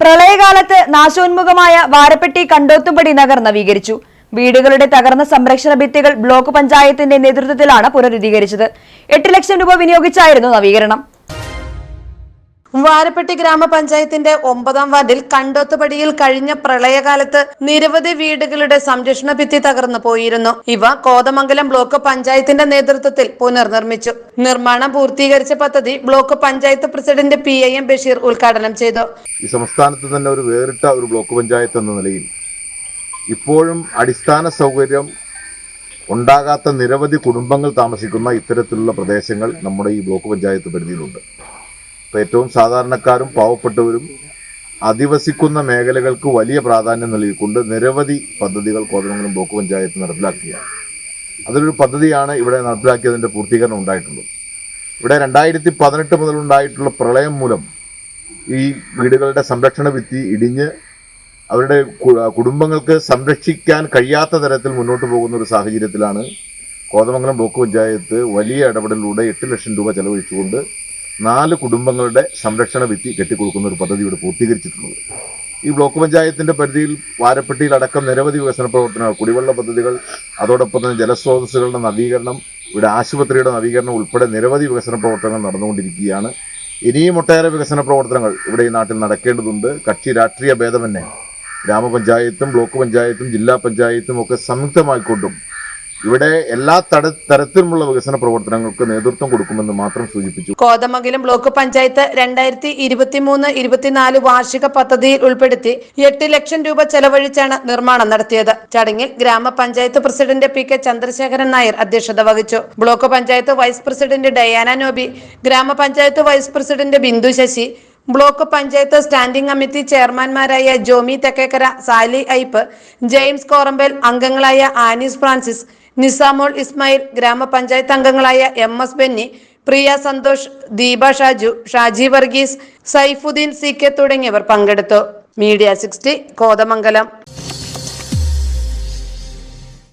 പ്രളയകാലത്ത് നാശോന്മുഖമായ വാരപ്പെട്ടി കണ്ടോത്തുംപടി നഗർ നവീകരിച്ചു. വീടുകളുടെ തകർന്ന സംരക്ഷണ ഭിത്തികൾ ബ്ലോക്ക് പഞ്ചായത്തിന്റെ നേതൃത്വത്തിലാണ് പുനരുദ്ധീകരിച്ചത്. എട്ട് ലക്ഷം രൂപ വിനിയോഗിച്ചായിരുന്നു നവീകരണം. വാരപ്പെട്ടി ഗ്രാമപഞ്ചായത്തിന്റെ ഒമ്പതാം വാർഡിൽ കണ്ടോത്തുപടിയിൽ കഴിഞ്ഞ പ്രളയകാലത്ത് നിരവധി വീടുകളുടെ സംരക്ഷണ ഭിത്തി തകർന്നു പോയിരുന്നു. ഇവ കോതമംഗലം ബ്ലോക്ക് പഞ്ചായത്തിന്റെ നേതൃത്വത്തിൽ പുനർനിർമ്മിച്ചു. നിർമ്മാണം പൂർത്തീകരിച്ച പദ്ധതി block panchayat president P I M Basheer ഉദ്ഘാടനം ചെയ്തു. ഈ സംസ്ഥാനത്ത് തന്നെ ഒരു വേറിട്ട ഒരു ബ്ലോക്ക് പഞ്ചായത്ത് എന്ന നിലയിൽ ഇപ്പോഴും അടിസ്ഥാന സൗകര്യം ഉണ്ടാകാത്ത നിരവധി കുടുംബങ്ങൾ താമസിക്കുന്ന ഇത്തരത്തിലുള്ള പ്രദേശങ്ങൾ നമ്മുടെ ഈ ബ്ലോക്ക് പഞ്ചായത്ത് പരിധിയിലുണ്ട്. ഇപ്പോൾ ഏറ്റവും സാധാരണക്കാരും പാവപ്പെട്ടവരും അധിവസിക്കുന്ന മേഖലകൾക്ക് വലിയ പ്രാധാന്യം നൽകിക്കൊണ്ട് നിരവധി പദ്ധതികൾ കോതമംഗലം ബ്ലോക്ക് പഞ്ചായത്ത് നടപ്പിലാക്കുകയാണ് അതിലൊരു പദ്ധതിയാണ് ഇവിടെ നടപ്പിലാക്കിയതിന്റെ പൂർത്തീകരണം ഉണ്ടായിട്ടുള്ളത്. ഇവിടെ രണ്ടായിരത്തി പതിനെട്ട് മുതലുണ്ടായിട്ടുള്ള പ്രളയം മൂലം ഈ വീടുകളുടെ സംരക്ഷണ ഭിത്തി ഇടിഞ്ഞ് അവരുടെ കുടുംബങ്ങൾക്ക് സംരക്ഷിക്കാൻ കഴിയാത്ത തരത്തിൽ മുന്നോട്ട് പോകുന്ന ഒരു സാഹചര്യത്തിലാണ് കോതമംഗലം ബ്ലോക്ക് പഞ്ചായത്ത് വലിയ ഇടപെടലിലൂടെ എട്ട് ലക്ഷം രൂപ ചെലവഴിച്ചുകൊണ്ട് നാല് കുടുംബങ്ങളുടെ സംരക്ഷണ ഭിത്തി കെട്ടിക്കൊടുക്കുന്ന ഒരു പദ്ധതി ഇവിടെ പൂർത്തീകരിച്ചിട്ടുള്ളത്. ഈ ബ്ലോക്ക് പഞ്ചായത്തിന്റെ പരിധിയിൽ വാരപ്പെട്ടിയിൽ അടക്കം നിരവധി വികസന പ്രവർത്തനങ്ങൾ കുടിവെള്ള പദ്ധതികൾ അതോടൊപ്പം തന്നെ ജലസ്രോതസ്സുകളുടെ നവീകരണം ഇവിടെ ആശുപത്രിയുടെ നവീകരണം ഉൾപ്പെടെ നിരവധി വികസന പ്രവർത്തനങ്ങൾ നടന്നുകൊണ്ടിരിക്കുകയാണ്. ഇനിയും ഒട്ടേറെ വികസന പ്രവർത്തനങ്ങൾ ഇവിടെ ഈ നാട്ടിൽ നടക്കേണ്ടതുണ്ട്. കക്ഷി രാഷ്ട്രീയ ഭേദമന്യേ. ഗ്രാമപഞ്ചായത്തും ബ്ലോക്ക് പഞ്ചായത്തും ജില്ലാ പഞ്ചായത്തും ഒക്കെ സംയുക്തമായിക്കൊണ്ടും ഇവിടെ എല്ലാ തട തരത്തിലുമുള്ള വികസന പ്രവർത്തനങ്ങൾക്ക് നേതൃത്വം കൊടുക്കുമെന്ന് മാത്രം സൂചിപ്പിച്ചു. കോതമംഗലം ബ്ലോക്ക് പഞ്ചായത്ത് രണ്ടായിരത്തി ഇരുപത്തിമൂന്ന് ഇരുപത്തിനാല് വാർഷിക പദ്ധതിയിൽ ഉൾപ്പെടുത്തി എട്ട് ലക്ഷം രൂപ ചെലവഴിച്ചാണ് നിർമ്മാണം നടത്തിയത്. ചടങ്ങിൽ ഗ്രാമപഞ്ചായത്ത് president P K Chandrasekharan Nair അധ്യക്ഷത വഹിച്ചു. Block panchayat vice president Diana Noby ഗ്രാമപഞ്ചായത്ത് vice president Bindu Sasi block panchayat standing committee ചെയർമാൻമാരായ Jomy Thekkekara Sally Ipe James Korambal അംഗങ്ങളായ ആനീസ് ഫ്രാൻസിസ് നിസാമോൾ ഇസ്മായിൽ ഗ്രാമപഞ്ചായത്ത് അംഗങ്ങളായ M S Benny Priya Santhosh Deepa Shaju Shaji Varghese Saifuddin C K തുടങ്ങിയവർ പങ്കെടുത്തു. Media sixty Kothamangalam.